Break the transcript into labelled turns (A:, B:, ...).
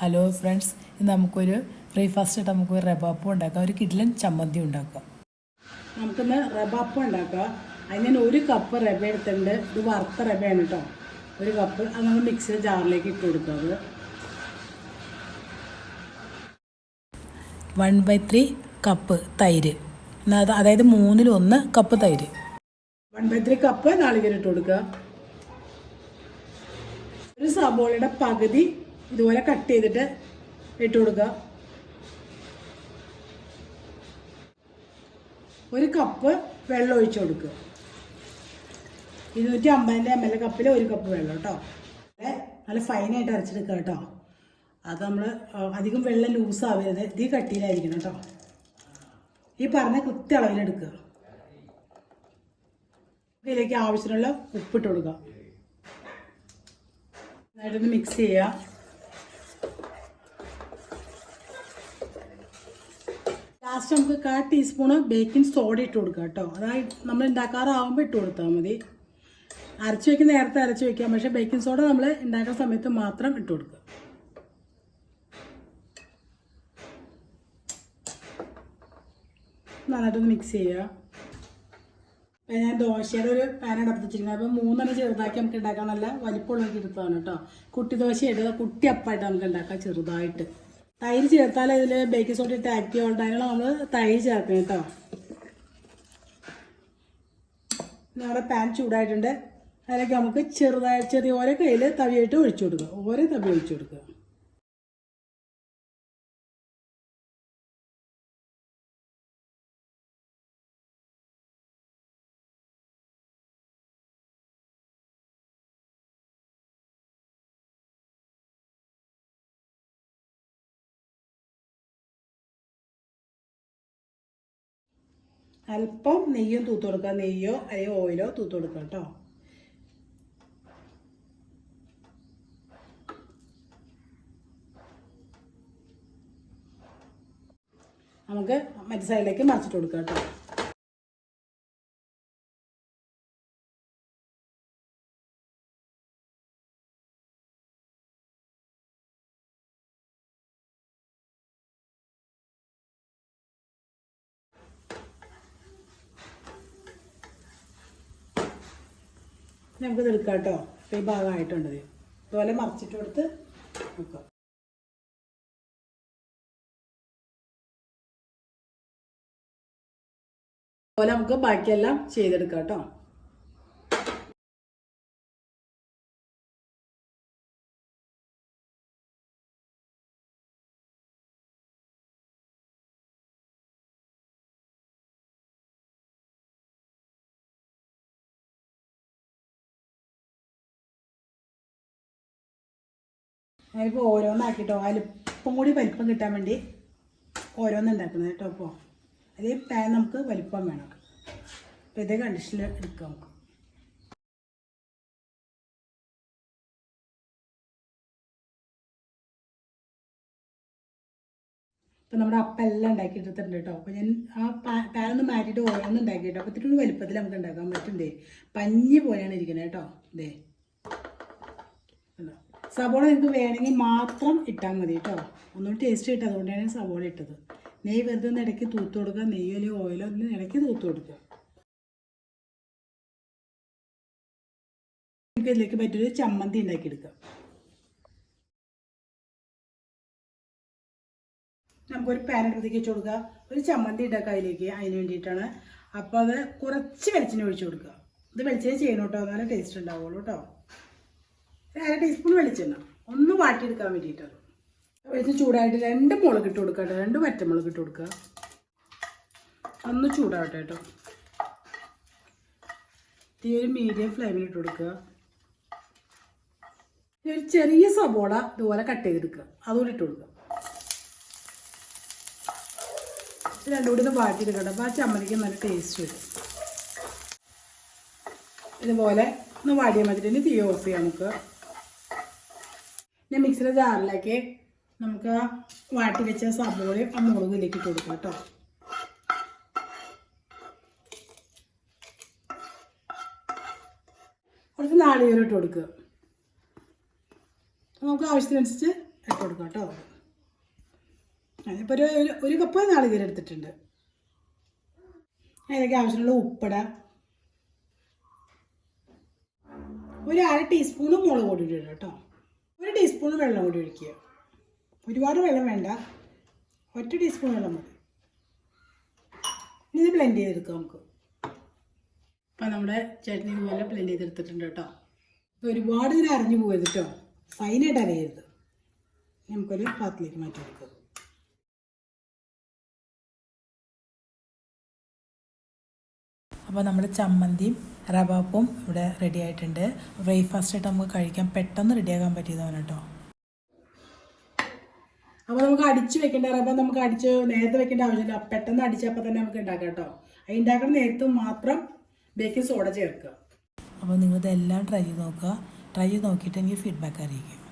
A: Hello friends ഇന്ന് നമുക്കൊരു breakfast ആയിട്ട് നമുക്ക് റബാപ്പം ഉണ്ടാക്കാം. ഒരു കിഡ്ലൻ ചമ്മന്തി ഉണ്ടാക്കാം.
B: നമുക്കിന്ന് റബ അപ്പം ഉണ്ടാക്കാം. അതിന് ഞാൻ ഒരു കപ്പ് റബ എടുത്തിട്ടുണ്ട്. ഇത് വറുത്ത റബയാണ് കേട്ടോ ഒരു കപ്പ് അത് നമ്മൾ മിക്സിയുടെ ജാറിലേക്ക് ഇട്ട് കൊടുക്കുക അത്.
A: One by three. കപ്പ് തൈര് അതായത് മൂന്നിൽ ഒന്ന് കപ്പ് തൈര്.
B: വൺ ബൈ ത്രീ കപ്പ് നാളികേരം ഇട്ട് കൊടുക്കുക. ഒരു സബോളയുടെ പകുതി ഇതുപോലെ കട്ട് ചെയ്തിട്ട് ഇട്ട് കൊടുക്കുക. ഒരു കപ്പ് വെള്ളം ഒഴിച്ച് കൊടുക്കുക. ഇരുന്നൂറ്റി അമ്പതിന്റെ എം എൽ കപ്പിൽ ഒരു കപ്പ് വെള്ളം കേട്ടോ നല്ല ഫൈനായിട്ട് അരച്ചെടുക്കുക കേട്ടോ അത് നമ്മൾ അധികം വെള്ളം ലൂസ് ആവരുത്. ഇത് കട്ടിയിലായിരിക്കണം കേട്ടോ ഈ പറഞ്ഞ കൃത്യ അളവിലെടുക്കുക ഇതിലേക്ക് ആവശ്യത്തിനുള്ള ഉപ്പിട്ട് കൊടുക്കുക. നന്നായിട്ടൊന്ന് മിക്സ് ചെയ്യുക. ലാസ്റ്റ് നമുക്ക് കാൽ ടീസ്പൂണ് ബേക്കിംഗ് സോഡ ഇട്ട് കൊടുക്കുക കേട്ടോ. അതായത് നമ്മൾ ഉണ്ടാക്കാറാവുമ്പോൾ ഇട്ട് കൊടുത്താൽ മതി. അരച്ച് വയ്ക്കുന്ന നേരത്തെ അരച്ച് വയ്ക്കാം പക്ഷേ ബേക്കിംഗ് സോഡ നമ്മൾ ഉണ്ടാക്കുന്ന സമയത്ത് മാത്രം ഇട്ട് കൊടുക്കുക. നന്നായിട്ടൊന്ന് മിക്സ് ചെയ്യുക. അപ്പം ഞാൻ ദോശയുടെ ഒരു പാൻ അടപ്പ് വെച്ചിരിക്കുന്നത്. അപ്പോൾ മൂന്നെണ്ണം ചെറുതാക്കി നമുക്ക് ഉണ്ടാക്കാൻ നല്ല വലിപ്പമുള്ള എടുത്തതാണ് കേട്ടോ. കുട്ടി ദോശ ഇടുക. കുട്ടി അപ്പായിട്ട് നമുക്ക് ഉണ്ടാക്കാം ചെറുതായിട്ട്. തൈര് ചേർത്താൽ ഇതിൽ ബേക്കിംഗ് സോഡ ഇട്ട് ആക്റ്റീവ് ഉണ്ടായാലും നമ്മൾ തൈര് ചേർക്കണം കേട്ടോ. നമ്മുടെ പാൻ ചൂടായിട്ടുണ്ട്. അതിലേക്ക് നമുക്ക് ചെറുതായി ചെറിയ ഓരോ കയ്യിൽ തവിയായിട്ട് ഒഴിച്ചു കൊടുക്കുക. ഓരോ തവി ഒഴിച്ചു കൊടുക്കുക. അല്പം നെയ്യും തൂത്ത് കൊടുക്കുക. നെയ്യോ അല്ലെങ്കിൽ ഓയിലോ തൂത്ത് കൊടുക്കുക കേട്ടോ. നമുക്ക് മറ്റു സൈഡിലേക്ക് മറിച്ചിട്ട് കൊടുക്കുക കേട്ടോ. നമുക്ക് നിൽക്കാം കേട്ടോ ഈ ഭാഗമായിട്ടുണ്ട് ഇത്. ഇതുപോലെ മറിച്ചിട്ട് കൊടുത്ത് നിൽക്കാം അതുപോലെ നമുക്ക് ബാക്കിയെല്ലാം ചെയ്തെടുക്കാം കേട്ടോ. ഞാനിപ്പോൾ ഓരോന്നാക്കിട്ടോ. വലിപ്പം കൂടി വലിപ്പം കിട്ടാൻ വേണ്ടി ഓരോന്ന് ഉണ്ടാക്കുന്നത് കേട്ടോ അപ്പോൾ അതേ പാൻ നമുക്ക് വലിപ്പം വേണം. അപ്പോൾ ഇതേ കണ്ടീഷനിൽ എടുക്കാം നമുക്ക്. ഇപ്പം നമ്മുടെ അപ്പം എല്ലാം ഉണ്ടാക്കിയിട്ടുണ്ട് കേട്ടോ. അപ്പോൾ ഞാൻ ആ പാൻ ഒന്ന് മാറ്റിയിട്ട് ഓരോന്നും ഉണ്ടാക്കി കേട്ടോ അപ്പോൾ ഇത്തിരി വലിപ്പത്തിൽ നമുക്ക് ഉണ്ടാക്കാൻ പറ്റുന്നതേ പഞ്ഞി പോലെയാണ് ഇരിക്കുന്നത് കേട്ടോ. കണ്ടോ? സബോള നിങ്ങൾക്ക് വേണമെങ്കിൽ മാത്രം ഇട്ടാൽ മതി കേട്ടോ. ഒന്നും ടേസ്റ്റ് കിട്ടും അതുകൊണ്ടാണ് ഞാൻ സബോള ഇട്ടത്. നെയ്യ് വെറുതെ ഒന്ന് ഇടയ്ക്ക് തൂത്ത് കൊടുക്കുക. നെയ്യോ അല്ലെങ്കിൽ ഓയിലോ ഒന്ന് ഇടയ്ക്ക് തൂത്ത് കൊടുക്കുക. നമുക്ക് ഇതിലേക്ക് പറ്റിയൊരു ചമ്മന്തി ഉണ്ടാക്കിയെടുക്കാം നമുക്കൊരു പാൻ എടുത്തേക്ക് വെച്ച് കൊടുക്കുക. ഒരു ചമ്മന്തി ഉണ്ടാക്കുക അതിലേക്ക് അതിന് വേണ്ടിയിട്ടാണ്. അപ്പോൾ അത് കുറച്ച് വെളിച്ചെണ്ണ ഒഴിച്ചു കൊടുക്കുക. ഇത് വെളിച്ചെണ്ണ ചെയ്യണം കേട്ടോ. നല്ല ടേസ്റ്റ് ഉണ്ടാവുള്ളൂ കേട്ടോ. ഒരു അര ടീസ്പൂൺ വെളിച്ചെണ്ണ. ഒന്ന് വാട്ടിയെടുക്കാൻ വേണ്ടിയിട്ടാണ്. വെളിച്ചം ചൂടായിട്ട് രണ്ട് മുളക് ഇട്ട് കൊടുക്കുക കേട്ടോ. രണ്ട് വറ്റമുളക് ഇട്ട് കൊടുക്കുക ഒന്ന് ചൂടാവട്ടെ കേട്ടോ. തീ ഒരു മീഡിയം ഫ്ലെയിമിൽ ഇട്ട് കൊടുക്കുക ഒരു ചെറിയ സബോള ഇതുപോലെ കട്ട് ചെയ്തെടുക്കുക അതുകൂടി ഇട്ട് കൊടുക്കുക രണ്ടും കൂടി ഒന്ന് വാട്ടിയെടുക്കണം അപ്പോൾ ആ ചമ്മലിക്ക് നല്ല ടേസ്റ്റ് വരും. ഇതുപോലെ ഒന്ന് വാടിയാൽ മതി. തീ ഓഫ് ചെയ്യാം നമുക്ക്. ഞാൻ മിക്സിയുടെ ജാറിലേക്ക് നമുക്ക് വാട്ടി വെച്ച സബോളയും ആ മുളകിലേക്ക് ഇട്ട് കൊടുക്കാം കേട്ടോ കുറച്ച് നാളികേരം ഇട്ട് കൊടുക്കുക. നമുക്ക് ആവശ്യത്തിനനുസരിച്ച് ഇട്ട് കൊടുക്കാം കേട്ടോ ഞാനിപ്പോൾ ഒരു ഒരു- കപ്പ് നാളികേരം എടുത്തിട്ടുണ്ട്. അതിലേക്ക് ആവശ്യമുള്ള ഉപ്പിട. ഒരു അര ടീസ്പൂണ് മുളക് പൊടി ഇടുക കേട്ടോ ടീസ്പൂൺ വെള്ളം കൂടി ഒഴിക്കുക. ഒരുപാട് വെള്ളം വേണ്ട. ഒറ്റ ടീസ്പൂൺ വെള്ളം മതി. ഇനി ഇത് ബ്ലെൻഡ് ചെയ്തെടുക്കാം നമുക്ക്. അപ്പം നമ്മുടെ ചട്നി ഇതുപോലെ ബ്ലെൻഡ് ചെയ്തെടുത്തിട്ടുണ്ട് കേട്ടോ. ഇത് ഒരുപാട് ഇങ്ങനെ അരഞ്ഞു പോകരുത് കേട്ടോ. ഫൈനായിട്ട് അരയരുത്. നമുക്കൊരു പാത്രത്തിലേക്ക് മാറ്റി കൊടുക്കാം
A: അപ്പോൾ നമ്മുടെ ചമ്മന്തിയും റവാപ്പും ഇവിടെ റെഡി ആയിട്ടുണ്ട്. ബ്രേക്ക്ഫാസ്റ്റ് ആയിട്ട് നമുക്ക് കഴിക്കാൻ പെട്ടെന്ന് റെഡിയാക്കാൻ പറ്റിയതാണ് കേട്ടോ.
B: അപ്പോൾ നമുക്ക് അടിച്ച് വെക്കേണ്ട റബ്ബർ നമുക്ക് അടിച്ച് നേരത്തെ വെക്കേണ്ട ആവശ്യമില്ല. പെട്ടെന്ന് അടിച്ചപ്പോൾ തന്നെ നമുക്ക് ഉണ്ടാക്കാം കേട്ടോ. അത് ഉണ്ടാക്കുന്ന നേരത്ത് മാത്രം ബേക്കിംഗ് സോഡ ചേർക്കുക.
A: അപ്പോൾ നിങ്ങളിതെല്ലാം ട്രൈ ചെയ്ത് നോക്കുക. ട്രൈ ചെയ്ത് നോക്കിയിട്ട് എനിക്ക് ഫീഡ്ബാക്ക് അറിയിക്കുക